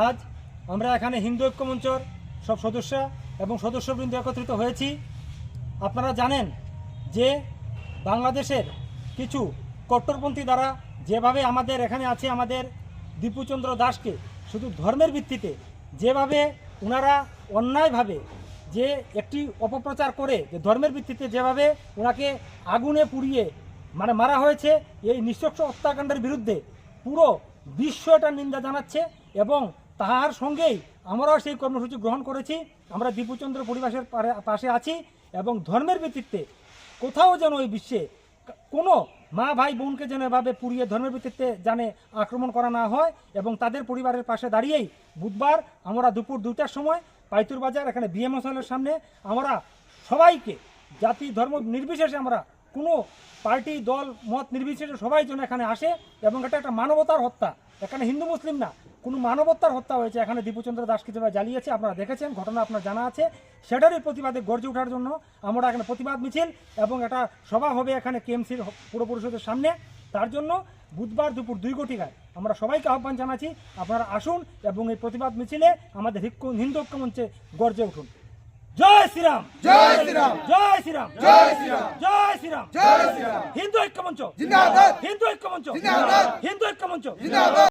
আজ আমরা এখানে হিন্দু ঐক্য মঞ্চর সব সদস্য এবং সদস্যবৃন্দ একত্রিত হয়েছি। আপনারা জানেন যে বাংলাদেশের কিছু কট্টরপন্থী দ্বারা যেভাবে আমাদের এখানে আছে আমাদের দীপুচন্দ্র দাসকে শুধু ধর্মের ভিত্তিতে যেভাবে ওনারা অন্যায়ভাবে যে একটি অপপ্রচার করে, যে ধর্মের ভিত্তিতে যেভাবে ওনাকে আগুনে পুড়িয়ে মানে মারা হয়েছে, এই নৃশংস হত্যাকাণ্ডের বিরুদ্ধে পুরো বিশ্ব এটার নিন্দা জানাচ্ছে এবং তাহার সঙ্গেই আমরাও সেই কর্মসূচি গ্রহণ করেছি। আমরা দীপুচন্দ্র পরিবেশের পাশে আছি এবং ধর্মের ভিত্তিতে কোথাও যেন ওই বিশ্বে কোনো মা ভাই বোনকে যেন এভাবে পুড়িয়ে ধর্মের ভিত্তিতে জানে আক্রমণ করা না হয় এবং তাদের পরিবারের পাশে দাঁড়িয়েই বুধবার আমরা দুপুর দুটার সময় পাইতুর বাজার, এখানে বিএম হোসেনের সামনে আমরা সবাইকে, জাতি, ধর্ম নির্বিশেষে আমরা কোনো পার্টি, দল, মত নির্বিশেষে সবাই যেন এখানে আসে এবং এটা একটা মানবতার হত্যা। এখানে হিন্দু, মুসলিম না কোনো মানবতার হত্যা হয়েছে। এখানে দীপুচন্দ্র দাসকে যেভাবে জ্বালিয়েছে আপনারা দেখেছেন ঘটনা আপনার জানা আছে। সেটারই প্রতিবাদে গর্জে ওঠার জন্য আমরা এখানে প্রতিবাদ মিছিল এবং একটা সভা হবে এখানে কেএমসির পুর পরিষদের সামনে। তার জন্য বুধবার দুপুর দুই ঘটিকায় আমরা সবাইকে আহ্বান জানাচ্ছি আপনারা আসুন এবং এই প্রতিবাদ মিছিলে আমাদের হিন্দু ঐক্য মঞ্চে গর্জে উঠুন। জয় শ্রীরাম! জয় শ্রীরাম! জয় শ্রীরাম! জয় শ্রীরাম! জয় শ্রীরাম! জয় শ্রীরাম! হিন্দু ঐক্য মঞ্চ! জিন্দাবাদ! হিন্দু ঐক্য মঞ্চ! জিন্দাবাদ। হিন্দু ঐক্য মঞ্চ! জিন্দাবাদ!